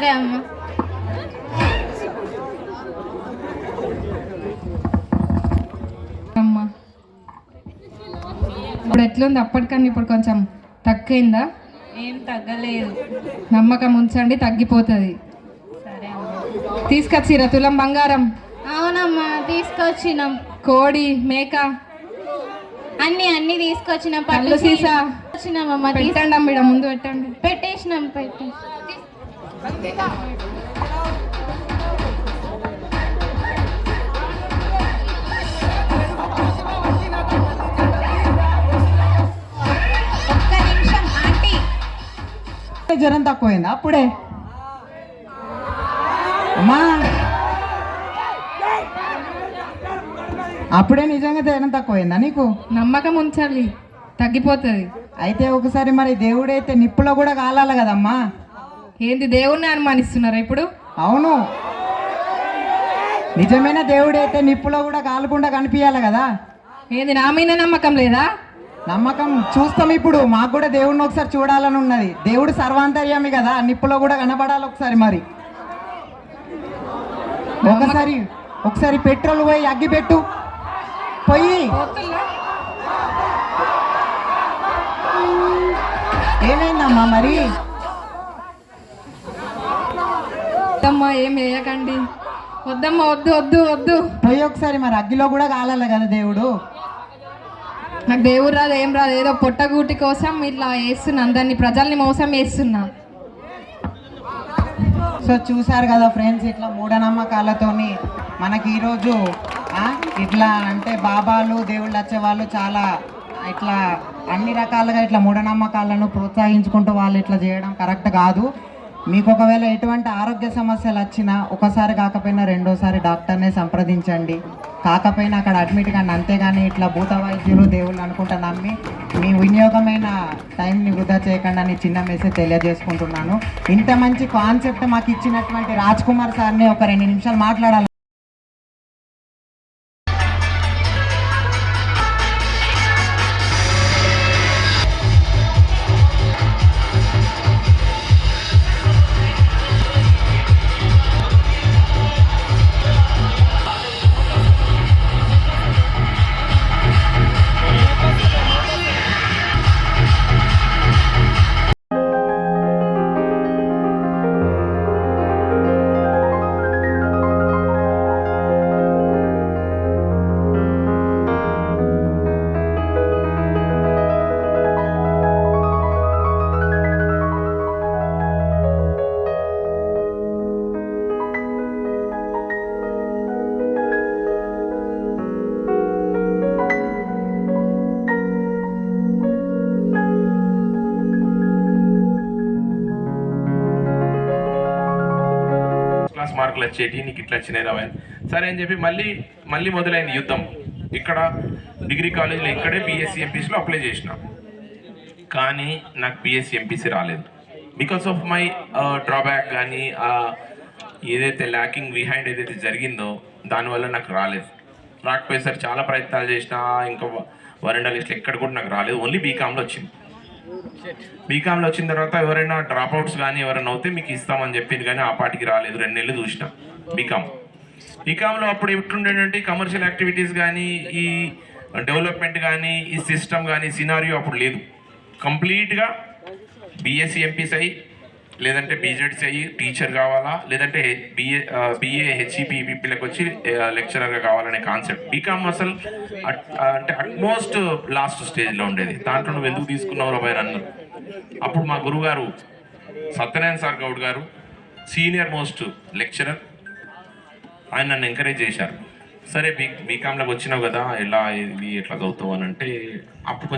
సరే అమ్మ. అమ్మా. ఇప్పుడు ఎట్లుంది? అప్పటికన్నా ఇప్పుడు కొంచెం తక్కువైందా? ఏం తగ్గలేదు. నమ్మకం ఉంచండి తగ్గిపోతుంది. తీసుకొచ్చిరా తులం బంగారం. అవునమ్మా తీసుకొచ్చినాం. కోడి మేక. అన్ని అన్ని తీసుకొచ్చినాం. కళ్ళు సీసా వచ్చినామమ్మా పెట్టండి అమ్మ ఈడ ముందు పెట్టండి. పెట్టేసినాం పెట్టి ఒక్క నిమిషం ఆంటీ జ్వరం తక్కువైంది? అప్పుడే. అమ్మా. అప్పుడే నిజంగా జ్వరం తక్కువైందా నీకు? నమ్మకం ఉంచాలి. తగ్గిపోతుంది. అయితే ఒకసారి మరి దేవుడైతే నిప్పులో కూడా కాలాలి కదమ్మా. ఏంది దేవుణ్ణి అనుమానిస్తున్నారా ఇప్పుడు? అవును. నిజమైన దేవుడైతే నిప్పులో కూడా కాలకుండా కనిపించాలి కదా. ఏంది నా మీద నమ్మకం లేదా? నమ్మకం చూస్తాం ఇప్పుడు. మాకు కూడా దేవుడిని ఒకసారి చూడాలని ఉన్నది. దేవుడు సర్వాంతర్యామి కదా. నిప్పులో కూడా కనబడాలి ఒకసారి మరి. ఒకసారి ఒకసారి పెట్రోల్ పోయి అగ్గి పెట్టు. పోయి. ఏమైందమ్మా మరి? వద్దమ్మా ఏం వేయకండి. వద్దమ్మా వద్దు వద్దు వద్దు. పోయి ఒకసారి మరి అగ్గిలో కూడా కాలాలి కదా దేవుడు. నాకు దేవుడు రాదు ఏం రాదు. ఏదో పొట్టగూటి కోసం ఇట్లా వేస్తున్నా అందరినీ ప్రజల్ని మోసం చేస్తున్నా. సో చూసారు కదా ఫ్రెండ్స్ ఇట్లా మూఢనమ్మకాలతోని మనకి ఈరోజు ఇట్లా అంటే బాబాలు దేవుళ్ళు వచ్చేవాళ్ళు చాలా ఇట్లా అన్ని రకాలుగా ఇట్లా మూఢనమ్మకాలను ప్రోత్సహించుకుంటూ వాళ్ళు ఇట్లా చేయడం కరెక్ట్ కాదు. మీకు ఒకవేళ ఎటువంటి ఆరోగ్య సమస్యలు వచ్చినా ఒకసారి కాకపోయినా రెండోసారి డాక్టర్నే సంప్రదించండి. కాకపోయినా అక్కడ అడ్మిట్ కానీ అంతేగాని ఇట్లా భూత వైద్యులు దేవుళ్ళు అనుకుంటా నమ్మి మీ వినియోగమైన టైంని వృధా చేయకుండా అని చిన్న మెసేజ్ తెలియజేసుకుంటున్నాను. ఇంత మంచి కాన్సెప్ట్ మాకు ఇచ్చినటువంటి రాజ్ కుమార్ సార్ని ఒక రెండు నిమిషాలు మాట్లాడాలి. మార్కులు వచ్చేటి నీకు ఇట్లా వచ్చినాయి రావా సరే అని చెప్పి మళ్ళీ మళ్ళీ మొదలైంది యుద్ధం. ఇక్కడ డిగ్రీ కాలేజ్లో ఇక్కడే బీఎస్సీ ఎంపీసీలో అప్లై చేసిన. కానీ నాకు బీఎస్సీ ఎంపీసీ రాలేదు. బికాస్ ఆఫ్ మై డ్రాబ్యాక్ కానీ ఏదైతే ల్యాకింగ్ బిహైండ్ ఏదైతే జరిగిందో దానివల్ల నాకు రాలేదు. రాకపోయేసరికి చాలా ప్రయత్నాలు చేసిన ఇంకా వరండా లిస్ట్లో ఎక్కడ కూడా నాకు రాలేదు. ఓన్లీ బీకామ్లో వచ్చింది. బీకామ్లో వచ్చిన తర్వాత ఎవరైనా డ్రాప్ అవుట్స్ కానీ ఎవరైనా అవుతే మీకు ఇస్తామని చెప్పింది కానీ ఆ పాటికి రాలేదు. రెండు నెలలు చూసిన బీకామ్ బీకామ్లో అప్పుడు ఎట్లుండేటంటే కమర్షియల్ యాక్టివిటీస్ కానీ ఈ డెవలప్మెంట్ కానీ ఈ సిస్టమ్ కానీ సినారియో అప్పుడు లేదు. కంప్లీట్గా బీఎస్సీ ఎంపీస్ అయ్యి లేదంటే బీజెడ్సీ అయ్యి టీచర్ కావాలా? లేదంటే బిఏ బిఏ హెచ్ఈపీ పిల్లకి వచ్చి లెక్చరర్గా కావాలనే కాన్సెప్ట్. బీకామ్ అసలు అట్- అంటే అట్మోస్ట్ లాస్ట్ స్టేజ్లో ఉండేది. దాంట్లో నువ్వు ఎందుకు తీసుకున్నావు రాబాయ్ అన్నారు అప్పుడు మా గురుగారు సత్యనారాయణ సార్ గౌడ్ గారు సీనియర్ మోస్ట్ లెక్చరర్ ఆయన నన్ను ఎంకరేజ్ చేశారు. సరే బీ బీకామ్లోకి వచ్చినావు కదా ఎలా ఇది ఎట్లా చదువుతావు అని అంటే అప్పుడు